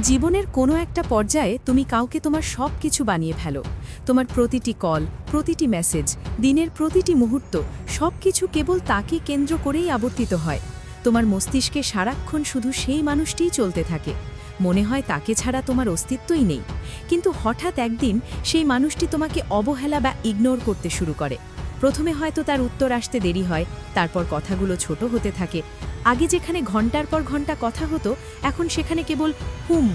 জীবনের কোনো একটা পর্যায়ে তুমি কাউকে তোমার সব কিছু বানিয়ে ফেলো। তোমার প্রতিটি কল, প্রতিটি মেসেজ, দিনের প্রতিটি মুহূর্ত সব কিছু কেবল তাকে কেন্দ্র করেই আবর্তিত হয়। তোমার মস্তিষ্কে সারাক্ষণ শুধু সেই মানুষটিই চলতে থাকে। মনে হয় তাকে ছাড়া তোমার অস্তিত্বই নেই। কিন্তু হঠাৎ একদিন সেই মানুষটি তোমাকে অবহেলা বা ইগনোর করতে শুরু করে। প্রথমে হয়তো তার উত্তর আসতে দেরি হয়, তারপর কথাগুলো ছোট হতে থাকে। আগে যেখানে ঘণ্টার পর ঘণ্টা কথা হতো, এখন সেখানে কেবল হুম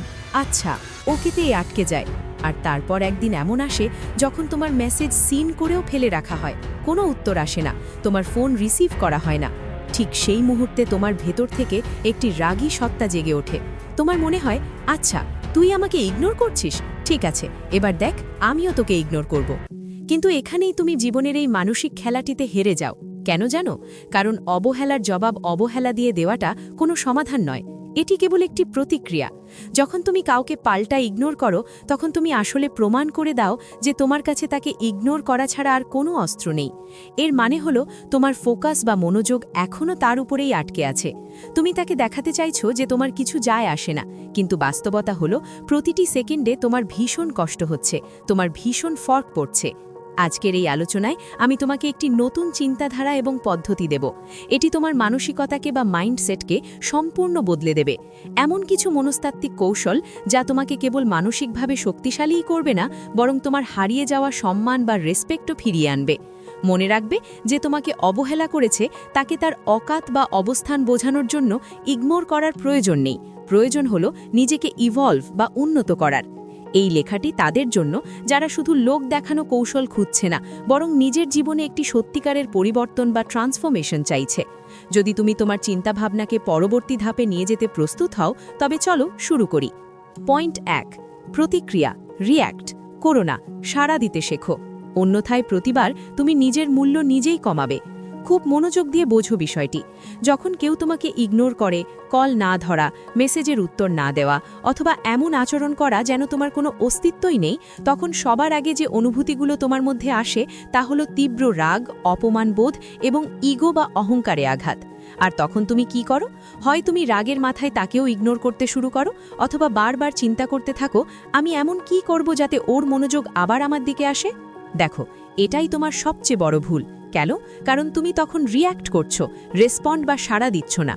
আচ্ছা ওকেতেই আটকে যায়। আর তারপর একদিন এমন আসে, যখন তোমার মেসেজ সিন করেও ফেলে রাখা হয়। কোনো উত্তর আসে না, তোমার ফোন রিসিভ করা হয় না। ঠিক সেই মুহূর্তে তোমার ভেতর থেকে একটি রাগী সত্তা জেগে ওঠে। তোমার মনে হয় আচ্ছা তুই আমাকে ইগনোর করছিস? ঠিক আছে, এবার দেখ, আমিও তোকে ইগনোর করব। কিন্তু এখানেই তুমি জীবনের এই মানসিক খেলাটিতে হেরে যাও। কেন জানো? কারণ অবহেলার জবাব অবহেলা দিয়ে দেওয়াটা কোনো সমাধান নয়। এটি কেবল একটি প্রতিক্রিয়া। যখন তুমি কাউকে পাল্টা ইগনোর করো, তখন তুমি আসলে প্রমাণ করে দাও যে তোমার কাছে তাকে ইগনোর করা ছাড়া আর কোনো অস্ত্র নেই। এর মানে হলো, তোমার ফোকাস বা মনোযোগ এখনও তার উপরেই আটকে আছে। তুমি তাকে দেখাতে চাইছো যে তোমার কিছু যায় আসে না। কিন্তু বাস্তবতা হলো, প্রতিটি সেকেন্ডে তোমার ভীষণ কষ্ট হচ্ছে, তোমার ভীষণ ফর্ক পড়ছে। আজকের এই আলোচনায় আমি তোমাকে একটি নতুন চিন্তাধারা এবং পদ্ধতি দেব। এটি তোমার মানসিকতাকে বা মাইন্ডসেটকে সম্পূর্ণ বদলে দেবে। এমন কিছু মনস্তাত্ত্বিক কৌশল যা তোমাকে কেবল মানসিকভাবে শক্তিশালীই করবে না, বরং তোমার হারিয়ে যাওয়া সম্মান বা রেসপেক্টও ফিরিয়ে আনবে। মনে রাখবে যে তোমাকে অবহেলা করেছে, তাকে তার অকাত বা অবস্থান বোঝানোর জন্য ইগনোর করার প্রয়োজন নেই। প্রয়োজন হলো নিজেকে ইভলভ বা উন্নত করার। এই লেখাটি তাদের জন্য যারা শুধু লোক দেখানো কৌশল খুঁজছে না, বরং নিজের জীবনে একটি সত্যিকারের পরিবর্তন বা ট্রান্সফরমেশন চাইছে। যদি তুমি তোমার চিন্তাভাবনাকে পরবর্তী ধাপে নিয়ে যেতে প্রস্তুত হও, তবে চলো শুরু করি। পয়েন্ট এক, প্রতিক্রিয়া রিয়্যাক্ট করো না সাড়া দিতে শেখো। অন্যথায় প্রতিবার তুমি নিজের মূল্য নিজেই কমাবে। খুব মনোযোগ দিয়ে বোঝো বিষয়টি। যখন কেউ তোমাকে ইগনোর করে কল না ধরা মেসেজের উত্তর না দেওয়া, অথবা এমন আচরণ করা যেন তোমার কোনো অস্তিত্বই নেই, তখন সবার আগে যে অনুভূতিগুলো তোমার মধ্যে আসে, তা হলো তীব্র রাগ অপমানবোধ এবং ইগো বা অহংকারে আঘাত। আর তখন তুমি কি করো? হয় তুমি রাগের মাথায় তাকেও ইগনোর করতে শুরু করো, অথবা বারবার চিন্তা করতে থাকো, আমি এমন কি করব যাতে ওর মনোযোগ আবার আমার দিকে আসে? দেখো, এটাই তোমার সবচেয়ে বড় ভুল। কেন? কারণ তুমি তখন রিয়্যাক্ট করছ রেসপন্ড বা সাড়া দিচ্ছ না।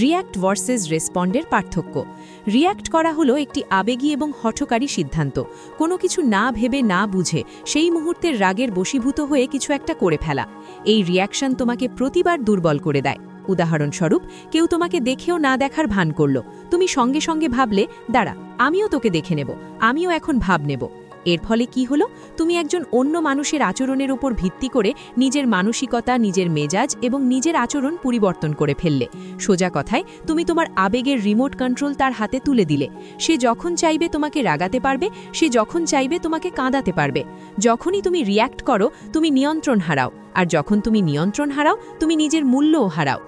রিয়্যাক্ট ভার্সেস রেসপন্ডের পার্থক্য। রিয়্যাক্ট করা হলো একটি আবেগী এবং হঠকারী সিদ্ধান্ত। কোনো কিছু না ভেবে না বুঝে সেই মুহূর্তের রাগের বশীভূত হয়ে কিছু একটা করে ফেলা। এই রিয়াকশন তোমাকে প্রতিবার দুর্বল করে দেয়। উদাহরণস্বরূপ, কেউ তোমাকে দেখেও না দেখার ভান করল। তুমি সঙ্গে সঙ্গে ভাবলে, দাঁড়া, আমিও তোকে দেখে নেব, আমিও এখন ভাব নেব। এর ফলে কি হলো? তুমি একজন অন্য মানুষের আচরণের উপর ভিত্তি করে নিজের মানসিকতা, নিজের মেজাজ এবং নিজের আচরণ পরিবর্তন করে ফেললে। সোজা কথায়, তুমি তোমার আবেগের রিমোট কন্ট্রোল তার হাতে তুলে দিলে। সে যখন চাইবে তোমাকে রাগাতে পারবে, সে যখন চাইবে তোমাকে কাঁদাতে পারবে। যখনই তুমি রিয়্যাক্ট করো, তুমি নিয়ন্ত্রণ হারাও। আর যখন তুমি নিয়ন্ত্রণ হারাও, তুমি নিজের মূল্যও হারাও।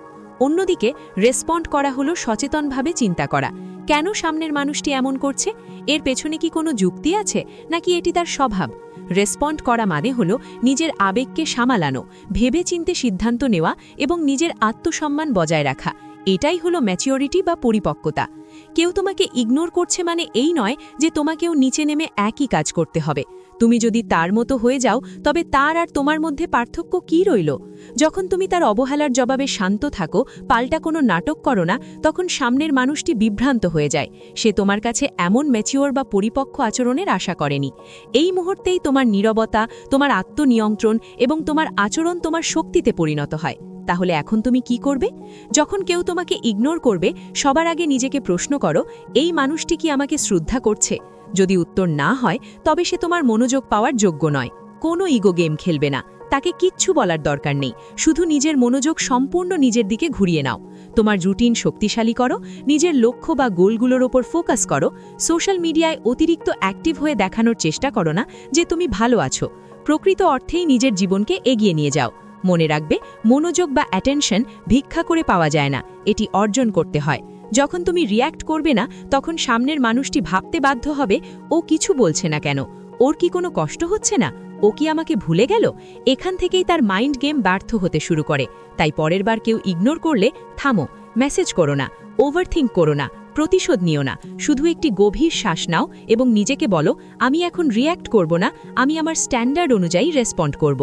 অন্যদিকে রেসপন্ড করা হলো সচেতনভাবে চিন্তা করা। কেন সামনের মানুষটি এমন করছে? এর পেছনে কি কোনো যুক্তি আছে? নাকি এটি তার স্বভাব? রেসপন্ড করা মানে হল নিজের আবেগকে সামালানো ভেবে চিনতে সিদ্ধান্ত নেওয়া এবং নিজের আত্মসম্মান বজায় রাখা। এটাই হলো ম্যাচিওরিটি বা পরিপক্কতা। কেউ তোমাকে ইগনোর করছে মানে এই নয় যে তোমাকেও নিচে নেমে একই কাজ করতে হবে। তুমি যদি তার মতো হয়ে যাও, তবে তার আর তোমার মধ্যে পার্থক্য কি রইল? যখন তুমি তার অবহেলার জবাবে শান্ত থাকো, পাল্টা কোনো নাটক করো না, তখন সামনের মানুষটি বিভ্রান্ত হয়ে যায়। সে তোমার কাছে এমন ম্যাচিওর বা পরিপক্ক আচরণের আশা করেনি। এই মুহূর্তেই তোমার নীরবতা, তোমার আত্মনিয়ন্ত্রণ এবং তোমার আচরণ তোমার শক্তিতে পরিণত হয়। তাহলে এখন তুমি কি করবে? যখন কেউ তোমাকে ইগনোর করবে, সবার আগে নিজেকে প্রশ্ন করো, এই মানুষটি কি আমাকে শ্রদ্ধা করছে? যদি উত্তর না হয়, তবে সে তোমার মনোযোগ পাওয়ার যোগ্য নয়। কোনো ইগো গেম খেলবে না। তাকে কিচ্ছু বলার দরকার নেই। শুধু নিজের মনোযোগ সম্পূর্ণ নিজের দিকে ঘুরিয়ে নাও। তোমার রুটিন শক্তিশালী করো, নিজের লক্ষ্য বা গোলগুলোর ওপর ফোকাস করো। সোশ্যাল মিডিয়ায় অতিরিক্ত অ্যাক্টিভ হয়ে দেখানোর চেষ্টা করো না যে তুমি ভালো আছো। প্রকৃত অর্থেই নিজের জীবনকে এগিয়ে নিয়ে যাও। মনে রাখবে, মনোযোগ বা অ্যাটেনশন ভিক্ষা করে পাওয়া যায় না, এটি অর্জন করতে হয়। যখন তুমি রিয়্যাক্ট করবে না, তখন সামনের মানুষটি ভাবতে বাধ্য হবে, ও কিছু বলছে না কেন? ওর কি কোনো কষ্ট হচ্ছে না? ও কি আমাকে ভুলে গেল? এখান থেকেই তার মাইন্ড গেম ব্যর্থ হতে শুরু করে। তাই পরের বার কেউ ইগনোর করলে, থামো মেসেজ করো না ওভারথিঙ্ক করো না, প্রতিশোধ নিও না, শুধু একটি গভীর শ্বাস নাও এবং নিজেকে বলো, আমি এখন রিয়্যাক্ট করব না, আমি আমার স্ট্যান্ডার্ড অনুযায়ী রেসপন্ড করব।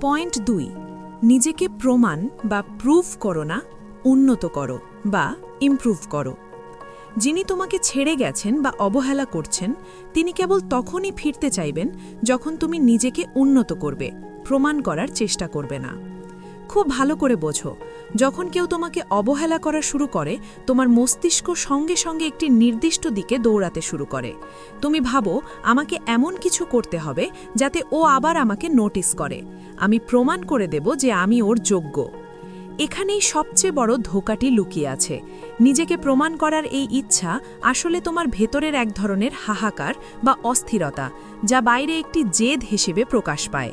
পয়েন্ট দুই নিজেকে প্রমাণ বা প্রুফ করো না, উন্নত করো বা ইমপ্রুভ করো। যিনি তোমাকে ছেড়ে গেছেন বা অবহেলা করছেন, তিনি কেবল তখনই ফিরতে চাইবেন যখন তুমি নিজেকে উন্নত করবে, প্রমাণ করার চেষ্টা করবে না। খুব ভালো করে বোঝো যখন কেউ তোমাকে অবহেলা করা শুরু করে, তোমার মস্তিষ্ক সঙ্গে সঙ্গে একটি নির্দিষ্ট দিকে দৌড়াতে শুরু করে। তুমি ভাবো, আমাকে এমন কিছু করতে হবে যাতে ও আবার আমাকে নোটিস করে। আমি প্রমাণ করে দেব যে আমি ওর যোগ্য। এখানেই সবচেয়ে বড় ধোকাটি লুকিয়ে আছে। নিজেকে প্রমাণ করার এই ইচ্ছা আসলে তোমার ভেতরের এক ধরনের হাহাকার বা অস্থিরতা, যা বাইরে একটি জেদ হিসেবে প্রকাশ পায়।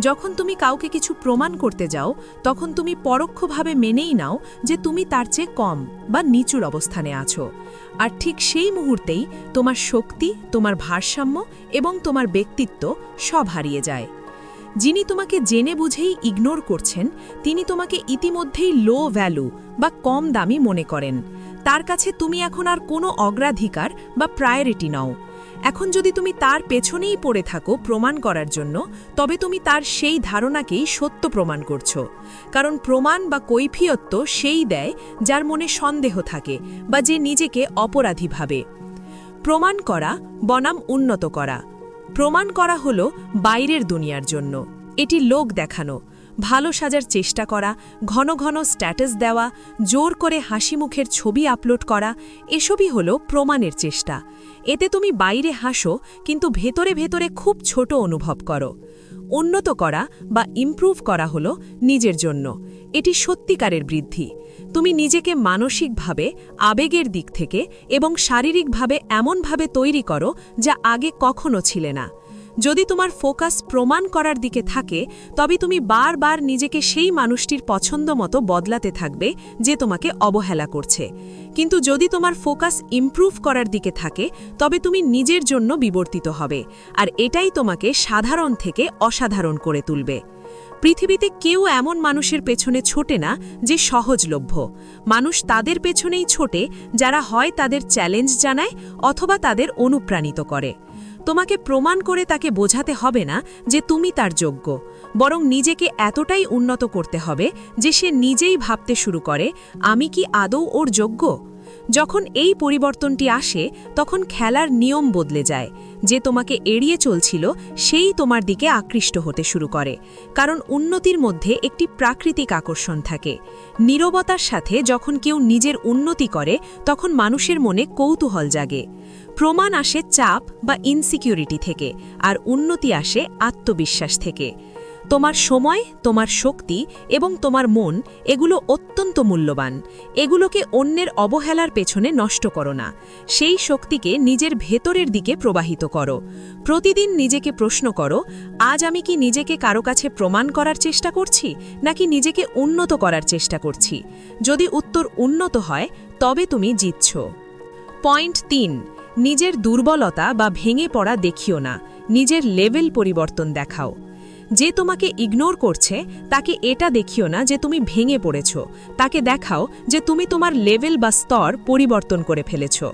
যখন তুমি কাউকে কিছু প্রমাণ করতে যাও, তখন তুমি পরোক্ষভাবে মেনেই নাও যে তুমি তার চেয়ে কম বা নিচুর অবস্থানে আছো। আর ঠিক সেই মুহূর্তেই তোমার শক্তি, তোমার ভারসাম্য এবং তোমার ব্যক্তিত্ব সব হারিয়ে যায়। যিনি তোমাকে জেনে বুঝেই ইগনোর করছেন, তিনি তোমাকে ইতিমধ্যেই লো ভ্যালু বা কম দামি মনে করেন। তার কাছে তুমি এখন আর কোনো অগ্রাধিকার বা প্রায়োরিটি নও। এখন যদি তুমি তার পেছনেই পড়ে থাকো প্রমাণ করার জন্য, তবে তুমি তার সেই ধারণাকেই সত্য প্রমাণ করছ। কারণ প্রমাণ বা কৈফিয়ত্ব সেই দেয় যার মনে সন্দেহ থাকে বা যে নিজেকে অপরাধী ভাবে। প্রমাণ করা, বনাম উন্নত করা। প্রমাণ করা হলো বাইরের দুনিয়ার জন্য। এটি লোক দেখানো, ভালো সাজার চেষ্টা করা, ঘন ঘন স্ট্যাটাস দেওয়া, জোর করে হাসি মুখের ছবি আপলোড করা, এসবই হলো প্রমাণের চেষ্টা। এতে তুমি বাইরে হাসো, কিন্তু ভেতরে ভেতরে খুব ছোট অনুভব করো। উন্নত করা বা ইম্প্রুভ করা হলো নিজের জন্য। এটি সত্যিকারের বৃদ্ধি। তুমি নিজেকে মানসিকভাবে, আবেগের দিক থেকে এবং শারীরিকভাবে এমনভাবে তৈরি করো যা আগে কখনো ছিলে না। যদি তোমার ফোকাস প্রমাণ করার দিকে থাকে, তবে তুমি বারবার নিজেকে সেই মানুষটির পছন্দ মতো বদলাতে থাকবে যে তোমাকে অবহেলা করছে। কিন্তু যদি তোমার ফোকাস ইমপ্রুভ করার দিকে থাকে, তবে তুমি নিজের জন্য বিবর্তিত হবে, আর এটাই তোমাকে সাধারণ থেকে অসাধারণ করে তুলবে। পৃথিবীতে কেউ এমন মানুষের পেছনে ছোটে না যে সহজলভ্য। মানুষ তাদের পেছনেই ছোটে, যারা হয় তাদের চ্যালেঞ্জ জানায় অথবা তাদের অনুপ্রাণিত করে। তোমাকে প্রমাণ করে তাকে বোঝাতে হবে না যে তুমি তার যোগ্য, বরং নিজেকে এতটাই উন্নত করতে হবে যে সে নিজেই ভাবতে শুরু করে, আমি কি আদৌ ওর যোগ্য? যখন এই পরিবর্তনটি আসে, তখন খেলার নিয়ম বদলে যায়। যে তোমাকে এড়িয়ে চলছিল, সেই তোমার দিকে আকৃষ্ট হতে শুরু করে, কারণ উন্নতির মধ্যে একটি প্রাকৃতিক আকর্ষণ থাকে। নীরবতার সাথে যখন কেউ নিজের উন্নতি করে, তখন মানুষের মনে কৌতূহল জাগে। প্রমাণ আসে চাপ বা ইনসিকিউরিটি থেকে, আর উন্নতি আসে আত্মবিশ্বাস থেকে। তোমার সময়, তোমার শক্তি এবং তোমার মন এগুলো অত্যন্ত মূল্যবান। এগুলোকে অন্যের অবহেলার পেছনে নষ্ট করো না। সেই শক্তিকে নিজের ভেতরের দিকে প্রবাহিত করো। প্রতিদিন নিজেকে প্রশ্ন করো, আজ আমি কি নিজেকে কারও কাছে প্রমাণ করার চেষ্টা করছি, নাকি নিজেকে উন্নত করার চেষ্টা করছি? যদি উত্তর উন্নত হয়, তবে তুমি জিতছ। পয়েন্ট তিন নিজের দুর্বলতা বা ভেঙে পড়া দেখিও না, নিজের লেভেল পরিবর্তন দেখাও। যে তোমাকে ইগনোর করছে, তাকে এটা দেখিও না যে তুমি ভেঙে পড়েছ, তাকে দেখাও যে তুমি তোমার লেভেল বা স্তর পরিবর্তন করে ফেলেছ।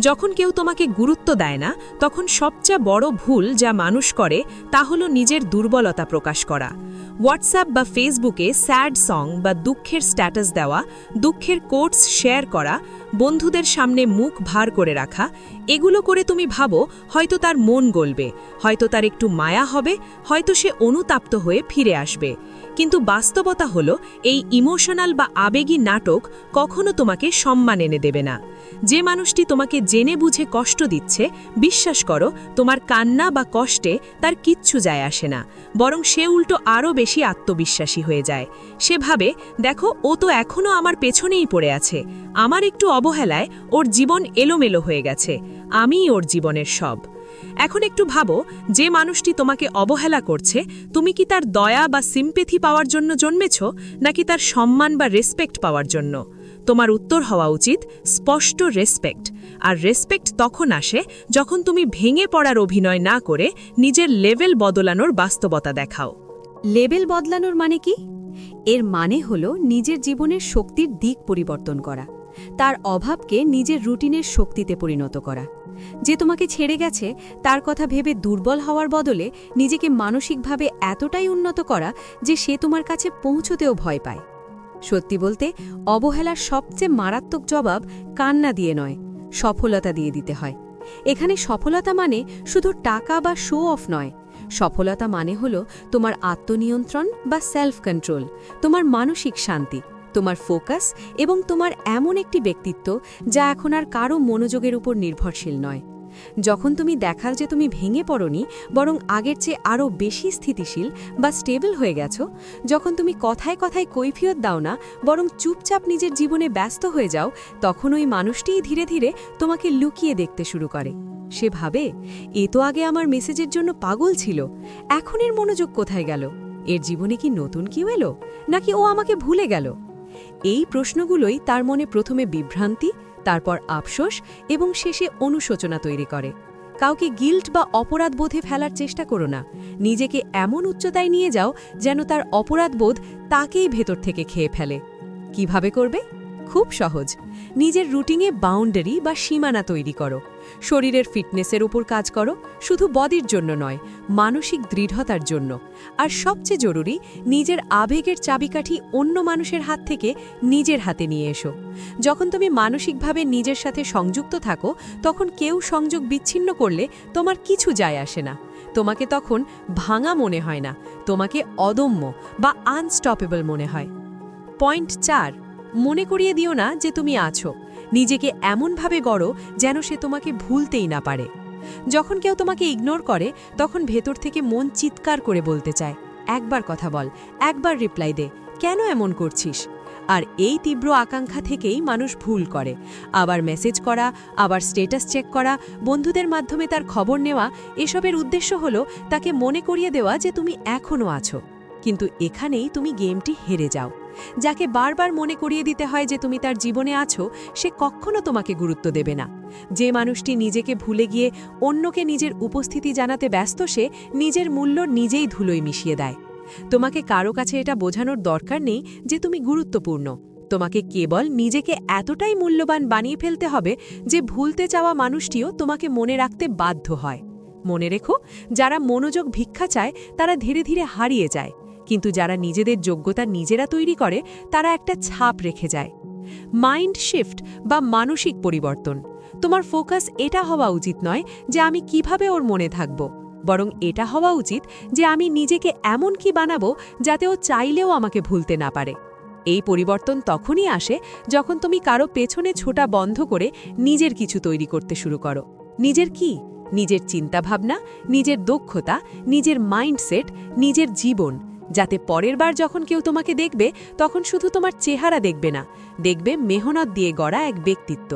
যখন কেউ তোমাকে গুরুত্ব দেয় না, তখন সবচেয়ে বড় ভুল যা মানুষ করে, তা হলো নিজের দুর্বলতা প্রকাশ করা। হোয়াটসঅ্যাপ বা ফেসবুকে স্যাড সং বা দুঃখের স্ট্যাটাস দেওয়া, দুঃখের কোটস শেয়ার করা, বন্ধুদের সামনে মুখ ভার করে রাখা, এগুলো করে তুমি ভাবো, হয়তো তার মন গলবে, হয়তো তার একটু মায়া হবে, হয়তো সে অনুতাপ্ত হয়ে ফিরে আসবে। কিন্তু বাস্তবতা হলো, এই ইমোশনাল বা আবেগী নাটক কখনো তোমাকে সম্মান এনে দেবে না। যে মানুষটি তোমাকে জেনে বুঝে কষ্ট দিচ্ছে, বিশ্বাস করো, তোমার কান্না বা কষ্টে তার কিচ্ছু যায় আসে না, বরং সে উল্টো আরও বেশি আত্মবিশ্বাসী হয়ে যায়। সে ভাবে, দেখো, ও তো এখনও আমার পেছনেই পড়ে আছে। আমার একটু অবহেলায় ওর জীবন এলোমেলো হয়ে গেছে। আমিই ওর জীবনের সব। এখন একটু ভাবো, যে মানুষটি তোমাকে অবহেলা করছে, তুমি কি তার দয়া বা সিম্পেথি পাওয়ার জন্য জন্মেছ, নাকি তার সম্মান বা রেসপেক্ট পাওয়ার জন্য? তোমার উত্তর হওয়া উচিত, স্পষ্ট রেসপেক্ট আর রেসপেক্ট তখন আসে যখন তুমি ভেঙে পড়ার অভিনয় না করে নিজের লেভেল বদলানোর বাস্তবতা দেখাও। লেভেল বদলানোর মানে কি? এর মানে হল নিজের জীবনের শক্তির দিক পরিবর্তন করা। তার অভাবকে নিজের রুটিনের শক্তিতে পরিণত করা। যে তোমাকে ছেড়ে গেছে, তার কথা ভেবে দুর্বল হওয়ার বদলে নিজেকে মানসিকভাবে এতটাই উন্নত করা যে সে তোমার কাছে পৌঁছতেও ভয় পায়। সত্যি বলতে, অবহেলার সবচেয়ে মারাত্মক জবাব কান্না দিয়ে নয়, সফলতা দিয়ে দিতে হয়। এখানে সফলতা মানে শুধু টাকা বা শো অফ নয়। সফলতা মানে হল তোমার আত্মনিয়ন্ত্রণ বা সেলফ কন্ট্রোল তোমার মানসিক শান্তি। তোমার ফোকাস এবং তোমার এমন একটি ব্যক্তিত্ব যা এখন আর কারও মনোযোগের উপর নির্ভরশীল নয়। যখন তুমি দেখার যে তুমি ভেঙে পড়নি, বরং আগের চেয়ে আরও বেশি স্থিতিশীল বা স্টেবল হয়ে গেছো, যখন তুমি কথায় কথায় কৈফিয়ত দাও না, বরং চুপচাপ নিজের জীবনে ব্যস্ত হয়ে যাও, তখন ওই মানুষটিই ধীরে ধীরে তোমাকে লুকিয়ে দেখতে শুরু করে। সে ভাবে, এ তো আগে আমার মেসেজের জন্য পাগল ছিল, এখন এর মনোযোগ কোথায় গেল? এর জীবনে কি নতুন কেউ এলো? নাকি ও আমাকে ভুলে গেল? এই প্রশ্নগুলোই তার মনে প্রথমে বিভ্রান্তি, তারপর আফসোস এবং শেষে অনুশোচনা তৈরি করে। কাউকে গিল্ট বা অপরাধবোধে ফেলার চেষ্টা করো না। নিজেকে এমন উচ্চতায় নিয়ে যাও যেন তার অপরাধবোধ তাকেই ভেতর থেকে খেয়ে ফেলে। কীভাবে করবে? খুব সহজ। নিজের রুটিনে বাউন্ডারি বা সীমানা তৈরি করো। শরীরের ফিটনেসের উপর কাজ করো, শুধু বডির জন্য নয়, মানসিক দৃঢ়তার জন্য। আর সবচেয়ে জরুরি, নিজের আবেগের চাবিকাঠি অন্য মানুষের হাত থেকে নিজের হাতে নিয়ে এসো। যখন তুমি মানসিকভাবে নিজের সাথে সংযুক্ত থাকো, তখন কেউ সংযোগ বিচ্ছিন্ন করলে তোমার কিছু যায় আসে না। তোমাকে তখন ভাঙা মনে হয় না, তোমাকে অদম্য বা আনস্টপেবল মনে হয়। পয়েন্ট চার, মনে করিয়ে দিও না যে তুমি আছো। নিজেকে এমনভাবে গড়ো যেন সে তোমাকে ভুলতেই না পারে। যখন কেউ তোমাকে ইগনোর করে, তখন ভেতর থেকে মন চিৎকার করে বলতে চায়, একবার কথা বল, একবার রিপ্লাই দে, কেন এমন করছিস? আর এই তীব্র আকাঙ্ক্ষা থেকেই মানুষ ভুল করে। আবার মেসেজ করা, আবার স্টেটাস চেক করা, বন্ধুদের মাধ্যমে তার খবর নেওয়া, এসবের উদ্দেশ্য হলো তাকে মনে করিয়ে দেওয়া যে তুমি এখনও আছো। কিন্তু এখানেই তুমি গেমটি হেরে যাও। যাকে বারবার মনে করিয়ে দিতে হয় যে তুমি তার জীবনে আছো, সে কখনো তোমাকে গুরুত্ব দেবে না। যে মানুষটি নিজেকে ভুলে গিয়ে অন্যকে নিজের উপস্থিতি জানাতে ব্যস্ত, সে নিজের মূল্য নিজেই ধুলোয় মিশিয়ে দেয়। তোমাকে কারও কাছে এটা বোঝানোর দরকার নেই যে তুমি গুরুত্বপূর্ণ। তোমাকে কেবল নিজেকে এতটাই মূল্যবান বানিয়ে ফেলতে হবে যে ভুলতে চাওয়া মানুষটিও তোমাকে মনে রাখতে বাধ্য হয়। মনে রেখো, যারা মনোযোগ ভিক্ষা চায়, তারা ধীরে ধীরে হারিয়ে যায়। কিন্তু যারা নিজেদের যোগ্যতা নিজেরা তৈরি করে, তারা একটা ছাপ রেখে যায়। মাইন্ড শিফট বা মানসিক পরিবর্তন। তোমার ফোকাস এটা হওয়া উচিত নয় যে আমি কীভাবে ওর মনে থাকব। বরং এটা হওয়া উচিত যে আমি নিজেকে এমন কি বানাবো যাতে ও চাইলেও আমাকে ভুলতে না পারে। এই পরিবর্তন তখনই আসে যখন তুমি কারও পেছনে ছোটা বন্ধ করে নিজের কিছু তৈরি করতে শুরু করো। নিজের কি? নিজের চিন্তাভাবনা, নিজের দক্ষতা, নিজের মাইন্ডসেট নিজের জীবন। যাতে পরের বার যখন কেউ তোমাকে দেখবে, তখন শুধু তোমার চেহারা দেখবে না, দেখবে মেহনত দিয়ে গড়া এক ব্যক্তিত্ব।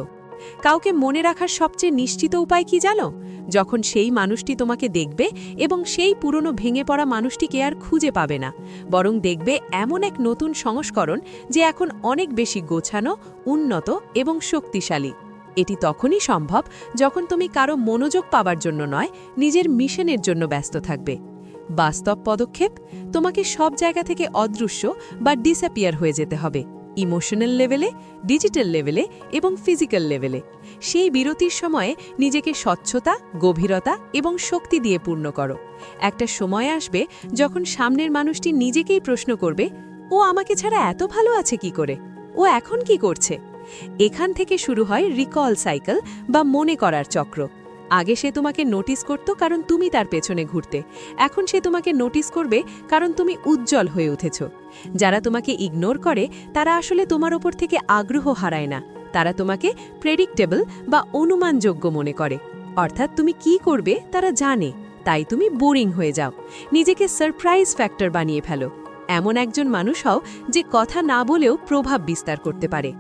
কাউকে মনে রাখার সবচেয়ে নিশ্চিত উপায় কি জানো? যখন সেই মানুষটি তোমাকে দেখবে এবং সেই পুরনো ভেঙে পড়া মানুষটিকে আর খুঁজে পাবে না, বরং দেখবে এমন এক নতুন সংস্করণ যে এখন অনেক বেশি গোছানো, উন্নত এবং শক্তিশালী। এটি তখনই সম্ভব যখন তুমি কারও মনোযোগ পাবার জন্য নয়, নিজের মিশনের জন্য ব্যস্ত থাকবে। বাস্তব পদক্ষেপ তোমাকে সব জায়গা থেকে অদৃশ্য বা ডিসঅ্যাপিয়ার হয়ে যেতে হবে। ইমোশনাল লেভেলে ডিজিটাল লেভেলে এবং ফিজিক্যাল লেভেলে সেই বিরতির সময়ে নিজেকে স্বচ্ছতা, গভীরতা এবং শক্তি দিয়ে পূর্ণ করো। একটা সময় আসবে যখন সামনের মানুষটি নিজেকেই প্রশ্ন করবে, ও আমাকে ছাড়া এত ভালো আছে কি করে? ও এখন কি করছে? এখান থেকে শুরু হয় রিকল সাইকেল বা মনে করার চক্র। আগে সে তোমাকে নোটিস করত কারণ তুমি তার পেছনে ঘুরতে। এখন সে তোমাকে নোটিস করবে কারণ তুমি উজ্জ্বল হয়ে উঠেছ। যারা তোমাকে ইগনোর করে, তারা আসলে তোমার ওপর থেকে আগ্রহ হারায় না। তারা তোমাকে প্রেডিক্টেবল বা অনুমানযোগ্য মনে করে। অর্থাৎ তুমি কি করবে তারা জানে। তাই তুমি বোরিং হয়ে যাও। নিজেকে সারপ্রাইজ ফ্যাক্টর বানিয়ে ফেলো। এমন একজন মানুষ হও যে কথা না বলেও প্রভাব বিস্তার করতে পারে।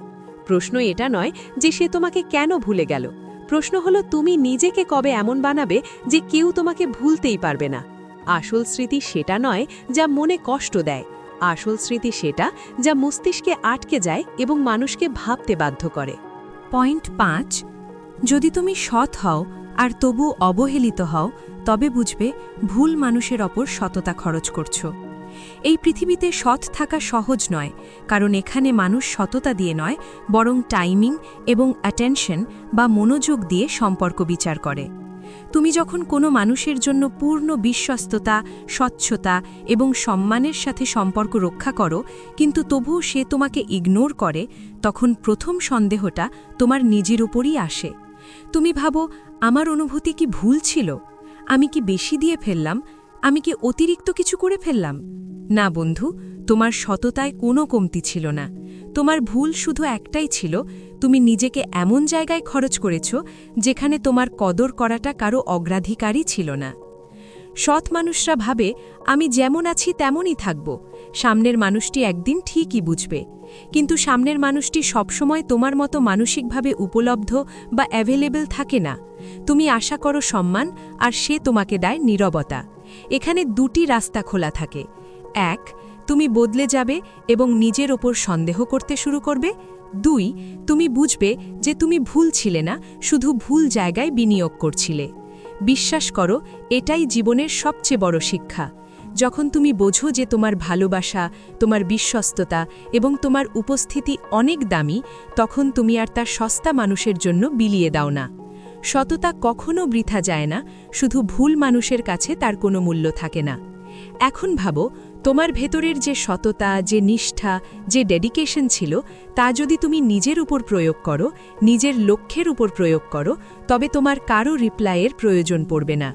প্রশ্ন এটা নয় যে সে তোমাকে কেন ভুলে গেল। প্রশ্ন হলো, তুমি নিজেকে কবে এমন বানাবে যে কেউ তোমাকে ভুলতেই পারবে না? আসল স্মৃতি সেটা নয় যা মনে কষ্ট দেয়। আসল স্মৃতি সেটা যা মস্তিষ্কে আটকে যায় এবং মানুষকে ভাবতে বাধ্য করে। পয়েন্ট পাঁচ, যদি তুমি সৎ হও আর তবু অবহেলিত হও, তবে বুঝবে ভুল মানুষের ওপর সততা খরচ করছ। এই পৃথিবীতে সৎ থাকা সহজ নয়, কারণ এখানে মানুষ সততা দিয়ে নয়, বরং টাইমিং এবং অ্যাটেনশন বা মনোযোগ দিয়ে সম্পর্ক বিচার করে। তুমি যখন কোনো মানুষের জন্য পূর্ণ বিশ্বস্ততা, স্বচ্ছতা এবং সম্মানের সাথে সম্পর্ক রক্ষা করো, কিন্তু তবুও সে তোমাকে ইগনোর করে, তখন প্রথম সন্দেহটা তোমার নিজের উপরই আসে। তুমি ভাবো, আমার অনুভূতি কি ভুল ছিল? আমি কি বেশি দিয়ে ফেললাম? আমি কি অতিরিক্ত কিছু করে ফেললাম? না বন্ধু, তোমার সততায় কোনো কমতি ছিল না। তোমার ভুল শুধু একটাই ছিল, তুমি নিজেকে এমন জায়গায় খরচ করেছ, যেখানে তোমার কদর করাটা কারও অগ্রাধিকারই ছিল না। সৎ মানুষরা ভাবে, আমি যেমন আছি তেমনই থাকব। সামনের মানুষটি একদিন ঠিকই বুঝবে। কিন্তু সামনের মানুষটি সবসময় তোমার মতো মানসিকভাবে উপলব্ধ বা অ্যাভেলেবল থাকে না। তুমি আশা করো সম্মান, আর সে তোমাকে দেয় নীরবতা। এখানে দুটি রাস্তা খোলা থাকে। এক, তুমি বদলে যাবে এবং নিজের ওপর সন্দেহ করতে শুরু করবে। দুই, তুমি বুঝবে যে তুমি ভুল ছিলে না, শুধু ভুল জায়গায় বিনিয়োগ করছিলে। বিশ্বাস করো, এটাই জীবনের সবচেয়ে বড় শিক্ষা। যখন তুমি বোঝো যে তোমার ভালোবাসা, তোমার বিশ্বস্ততা এবং তোমার উপস্থিতি অনেক দামি, তখন তুমি আর তার সস্তা মানুষের জন্য বিলিয়ে দাও না। সততা কখনো বৃথা যায় না, শুধু ভুল মানুষের কাছে তার কোনো মূল্য থাকে না। এখন ভাবো, তোমার ভেতরের যে সততা, যে নিষ্ঠা, যে ডেডিকেশন ছিল, তা যদি তুমি নিজের উপর প্রয়োগ করো, নিজের লক্ষ্যের উপর প্রয়োগ করো, তবে তোমার কারও রিপ্লাইয়ের প্রয়োজন পড়বে না।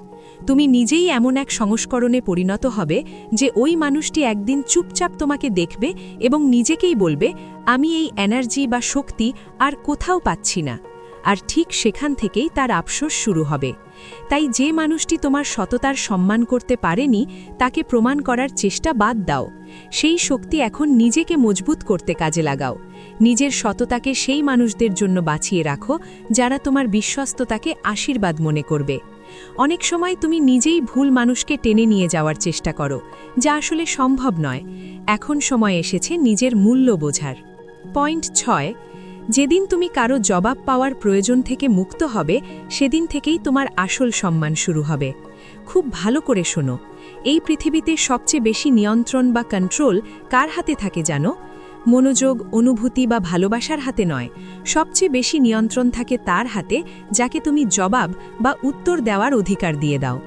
তুমি নিজেই এমন এক সংস্করণে পরিণত হবে যে ওই মানুষটি একদিন চুপচাপ তোমাকে দেখবে এবং নিজেকেই বলবে, আমি এই এনার্জি বা শক্তি আর কোথাও পাচ্ছি না। আর ঠিক সেখান থেকেই তার আফসোস শুরু হবে। তাই যে মানুষটি তোমার সততার সম্মান করতে পারেনি, তাকে প্রমাণ করার চেষ্টা বাদ দাও। সেই শক্তি এখন নিজেকে মজবুত করতে কাজে লাগাও। নিজের সততাকে সেই মানুষদের জন্য বাঁচিয়ে রাখো, যারা তোমার বিশ্বস্ততাকে আশীর্বাদ মনে করবে। অনেক সময় তুমি নিজেই ভুল মানুষকে টেনে নিয়ে যাওয়ার চেষ্টা করো, যা আসলে সম্ভব নয়। এখন সময় এসেছে নিজের মূল্য বোঝার। পয়েন্ট ছয় যেদিন তুমি কারও জবাব পাওয়ার প্রয়োজন থেকে মুক্ত হবে, সেদিন থেকেই তোমার আসল সম্মান শুরু হবে। খুব ভালো করে শোনো। এই পৃথিবীতে সবচেয়ে বেশি নিয়ন্ত্রণ বা কন্ট্রোল কার হাতে থাকে জানো? মনোযোগ, অনুভূতি বা ভালোবাসার হাতে নয়। সবচেয়ে বেশি নিয়ন্ত্রণ থাকে তার হাতে, যাকে তুমি জবাব বা উত্তর দেওয়ার অধিকার দিয়ে দাও।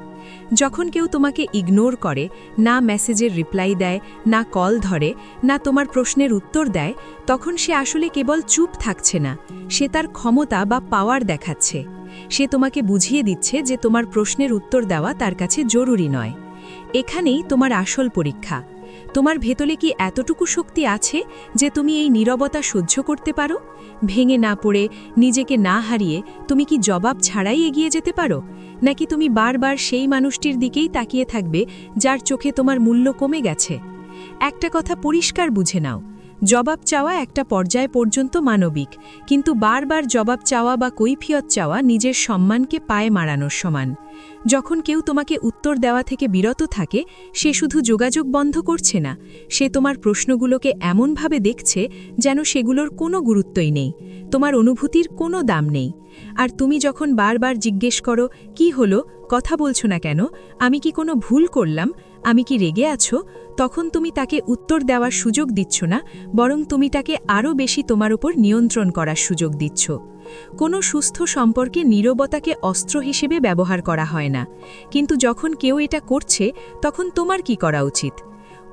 যখন কেউ তোমাকে ইগনোর করে, না মেসেজের রিপ্লাই দেয়, না কল ধরে, না তোমার প্রশ্নের উত্তর দেয়, তখন সে আসলে কেবল চুপ থাকছে না। সে তার ক্ষমতা বা পাওয়ার দেখাচ্ছে। সে তোমাকে বুঝিয়ে দিচ্ছে যে তোমার প্রশ্নের উত্তর দেওয়া তার কাছে জরুরি নয়। এখানেই তোমার আসল পরীক্ষা। তোমার ভেতরে কি এতটুকু শক্তি আছে যে তুমি এই নীরবতা সহ্য করতে পারো? ভেঙে না পড়ে নিজেকে না হারিয়ে তুমি কি জবাব ছাড়াই এগিয়ে যেতে পারো? নাকি তুমি বারবার সেই মানুষটির দিকেই তাকিয়ে থাকবে যার চোখে তোমার মূল্য কমে গেছে? একটা কথা পরিষ্কার বুঝে নাও। জবাব চাওয়া একটা পর্যায় পর্যন্ত মানবিক, কিন্তু বারবার জবাব চাওয়া বা কৈফিয়ত চাওয়া নিজের সম্মানকে পায়ে মারানোর সমান। যখন কেউ তোমাকে উত্তর দেওয়া থেকে বিরত থাকে, সে শুধু যোগাযোগ বন্ধ করছে না, সে তোমার প্রশ্নগুলোকে এমনভাবে দেখছে যেন সেগুলোর কোনো গুরুত্বই নেই, তোমার অনুভূতির কোনো দাম নেই। আর তুমি যখন বারবার জিজ্ঞেস করো, কি হলো? কথা বলছো না কেন? আমি কি কোনো ভুল করলাম? আমি কি রেগে আছো? তখন তুমি তাকে উত্তর দেওয়ার সুযোগ দিচ্ছ না, বরং তুমি তাকে আরও বেশি তোমার উপর নিয়ন্ত্রণ করার সুযোগ দিচ্ছ। কোনো সুস্থ সম্পর্কে নীরবতাকে অস্ত্র হিসেবে ব্যবহার করা হয় না, কিন্তু যখন কেউ এটা করছে, তখন তোমার কি করা উচিত?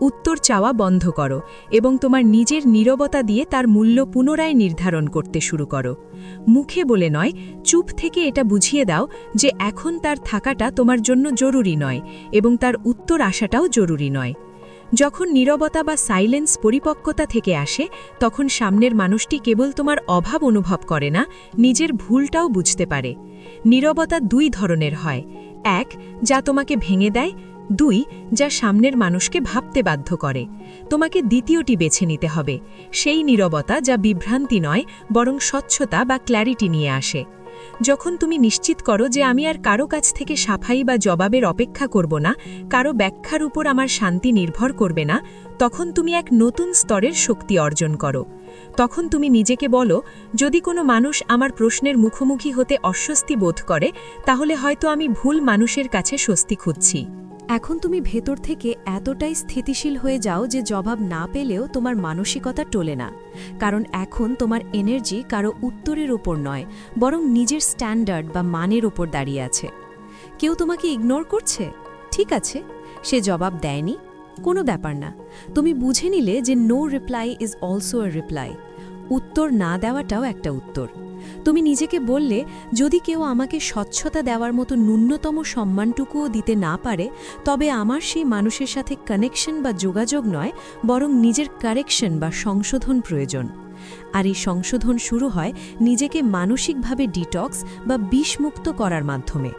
উত্তর চাওয়া বন্ধ করো এবং তোমার নিজের নীরবতা দিয়ে তার মূল্য পুনরায় নির্ধারণ করতে শুরু করো। মুখে বলে নয়, চুপ থেকে এটা বুঝিয়ে দাও যে এখন তার থাকাটা তোমার জন্য জরুরি নয় এবং তার উত্তর আসাটাও জরুরি নয়। যখন নীরবতা বা সাইলেন্স পরিপক্কতা থেকে আসে, তখন সামনের মানুষটি কেবল তোমার অভাব অনুভব করে না, নিজের ভুলটাও বুঝতে পারে। নীরবতা দুই ধরনের হয়। এক, যা তোমাকে ভেঙে দেয়। দুই, যা সামনের মানুষকে ভাবতে বাধ্য করে। তোমাকে দ্বিতীয়টি বেছে নিতে হবে। সেই নীরবতা যা বিভ্রান্তি নয়, বরং স্বচ্ছতা বা ক্ল্যারিটি নিয়ে আসে। যখন তুমি নিশ্চিত করো যে আমি আর কারও কাছ থেকে সাফাই বা জবাবের অপেক্ষা করব না, কারও ব্যাখ্যার উপর আমার শান্তি নির্ভর করবে না, তখন তুমি এক নতুন স্তরের শক্তি অর্জন করো। তখন তুমি নিজেকে বলো, যদি কোনো মানুষ আমার প্রশ্নের মুখোমুখি হতে অস্বস্তি বোধ করে, তাহলে হয়তো আমি ভুল মানুষের কাছে স্বস্তি খুঁজছি। এখন তুমি ভেতর থেকে এতটাই স্থিতিশীল হয়ে যাও যে জবাব না পেলেও তোমার মানসিকতা টলে না। কারণ এখন তোমার এনার্জি কারও উত্তরের ওপর নয়, বরং নিজের স্ট্যান্ডার্ড বা মানের ওপর দাঁড়িয়ে আছে। কেউ তোমাকে ইগনোর করছে? ঠিক আছে, সে জবাব দেয়নি। কোনো ব্যাপার না। তুমি বুঝে নিলে যে no reply is also a reply উত্তর না দেওয়াটাও একটা উত্তর। তুমি নিজেকে বললে, যদি কেউ আমাকে স্বচ্ছতা দেওয়ার মতো ন্যূনতম সম্মানটুকুও দিতে না পারে, তবে আমার সেই মানুষের সাথে কানেকশন বা যোগাযোগ নয়, বরং নিজের কারেকশন বা সংশোধন প্রয়োজন। আর এই সংশোধন শুরু হয় নিজেকে মানসিকভাবে ডিটক্স বা বিষমুক্ত করার মাধ্যমে।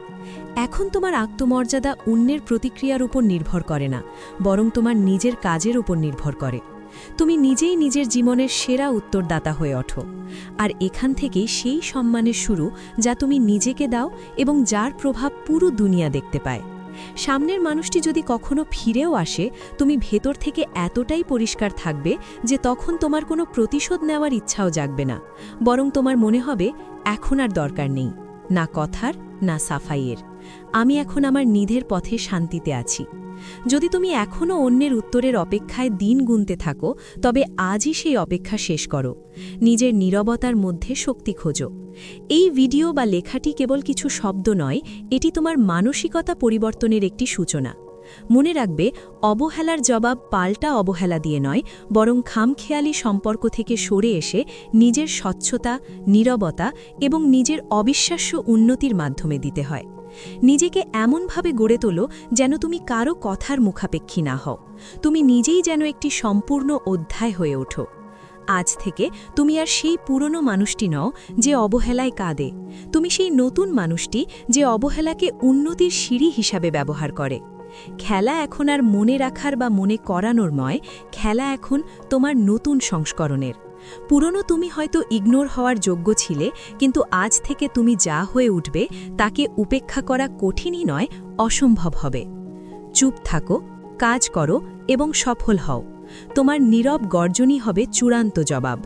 এখন তোমার আত্মমর্যাদা অন্যের প্রতিক্রিয়ার উপর নির্ভর করে না, বরং তোমার নিজের কাজের উপর নির্ভর করে। তুমি নিজেই নিজের জীবনের সেরা উত্তরদাতা হয়ে ওঠো। আর এখান থেকেই সেই সম্মানের শুরু যা তুমি নিজেকে দাও এবং যার প্রভাব পুরো দুনিয়া দেখতে পায়। সামনের মানুষটি যদি কখনো ফিরেও আসে, তুমি ভেতর থেকে এতটাই পরিষ্কার থাকবে যে তখন তোমার কোনো প্রতিশোধ নেওয়ার ইচ্ছাও জাগবে না। বরং তোমার মনে হবে, এখন আর দরকার নেই, না কথার, না সাফাইয়ের। আমি এখন আমার নিধের পথে শান্তিতে আছি। যদি তুমি এখনও অন্যের উত্তরের অপেক্ষায় দিন গুনতে থাকো, তবে আজই সেই অপেক্ষা শেষ করো। নিজের নীরবতার মধ্যে শক্তি খোঁজো। এই ভিডিও বা লেখাটি কেবল কিছু শব্দ নয়, এটি তোমার মানসিকতা পরিবর্তনের একটি সূচনা। মনে রাখবে, অবহেলার জবাব পাল্টা অবহেলা দিয়ে নয়, বরং খামখেয়ালি সম্পর্ক থেকে সরে এসে নিজের স্বচ্ছতা, নীরবতা এবং নিজের অবিশ্বাস্য উন্নতির মাধ্যমে দিতে হয়। নিজেকে এমনভাবে গড়ে তোলো যেন তুমি কারও কথার মুখাপেক্ষী না হও। তুমি নিজেই যেন একটি সম্পূর্ণ অধ্যায় হয়ে ওঠো। আজ থেকে তুমি আর সেই পুরনো মানুষটি নও যে অবহেলায় কাঁদে। তুমি সেই নতুন মানুষটি যে অবহেলাকে উন্নতির সিঁড়ি হিসাবে ব্যবহার করে। খেলা এখন আর মনে রাখার বা মনে করানোর নয় খেলা এখন তোমার নতুন সংস্করণের। পুরনো তুমি হয়তো ইগনোর হওয়ার যোগ্য ছিলে, কিন্তু আজ থেকে তুমি যা হয়ে উঠবে, তাকে উপেক্ষা করা কঠিনই নয়, অসম্ভব হবে। চুপ থাকো, কাজ করো এবং সফল হও। তোমার নীরব গর্জনই হবে চূড়ান্ত জবাব।